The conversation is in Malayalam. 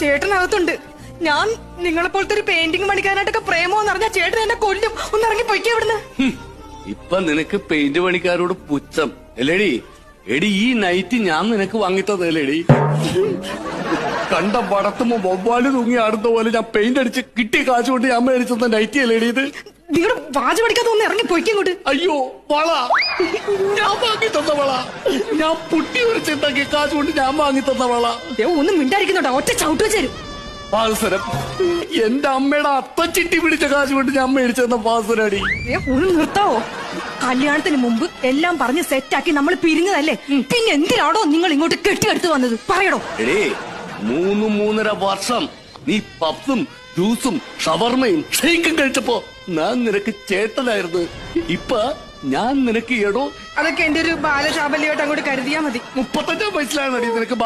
ചേട്ടനകത്തുണ്ട്. ഞാൻ നിങ്ങളെ പോലത്തെ ഒരു പെയിന്റിംഗ് പണിക്കാനായിട്ടൊക്കെ പ്രേമോ എന്ന് പറഞ്ഞാൽ ചേട്ടൻ എന്നെ കൊല്ലും. ഒന്ന് ഇറങ്ങി പൊയ്ക്കേ ഇവിടുന്ന്. ഇപ്പൊ നിനക്ക് പെയിന്റ് പണിക്കാരോട് പുച്ഛം. അല്ലേടി? എടി ഈ നൈറ്റ് ഞാൻ നിനക്ക് വാങ്ങിത്തതല്ലേടി കണ്ട പടത്തുമ്പോ വവ്വാൽ തൂങ്ങി ആടുന്ന പോലെ ഞാൻ പെയിന്റ് അടിച്ച് കിട്ടി കാശ് കൊണ്ട് ഞാൻ മേടിച്ചെന്ന നൈറ്റ് അല്ലേടി ഇത്? നിങ്ങളുടെ വാജ പഠിക്കാതെ ഒന്ന് ഇറങ്ങി പൊയ്ക്കേ ഇങ്ങോട്ട്. അയ്യോ വള. ഞാൻ വാങ്ങി തന്ന വള. ഞാൻ പുട്ടി ഒരു ചിന്തക്കി കാശ് കൊണ്ട് ഞാൻ വാങ്ങി തന്ന വള. ഒന്നും മിണ്ടായിരിക്കുന്നുണ്ടോ? ഒറ്റ ചവിട്ട് വെച്ച് പാൽസരം. എന്റെ അമ്മയുടെ അത്തച്ചിട്ടി പിടിച്ച കാശ് കൊണ്ട് ഞാൻ മേടിച്ചെന്ന പാൽസരടി. ദേ, ഒന്ന് നിർത്താവോ? കല്യാണത്തിന് മുമ്പ് എല്ലാം പറഞ്ഞ് സെറ്റാക്കി നമ്മൾ പിരിഞ്ഞതല്ലേ? പിന്നെ എന്തിനാണോ നിങ്ങൾ ഇങ്ങോട്ട് കെട്ടിയെടുത്ത് വന്നത്? പറയടോ. എടേ മൂന്ന് മൂന്നര വർഷം നീ പപ്സും ജ്യൂസും ഷവർമയും ഷെയ്ക്കും കഴിച്ചപ്പോ ഞാൻ നിനക്ക് ചേട്ടനായിരുന്നു. ഇപ്പൊ ഞാൻ നിനക്ക് എടോ. അതൊക്കെ എന്റെ ഒരു ബാലചാബല്യമായിട്ട് അങ്ങോട്ട് കരുതിയാ മതി. മുപ്പത്തഞ്ചാം വയസ്സിലാണ് നിനക്ക്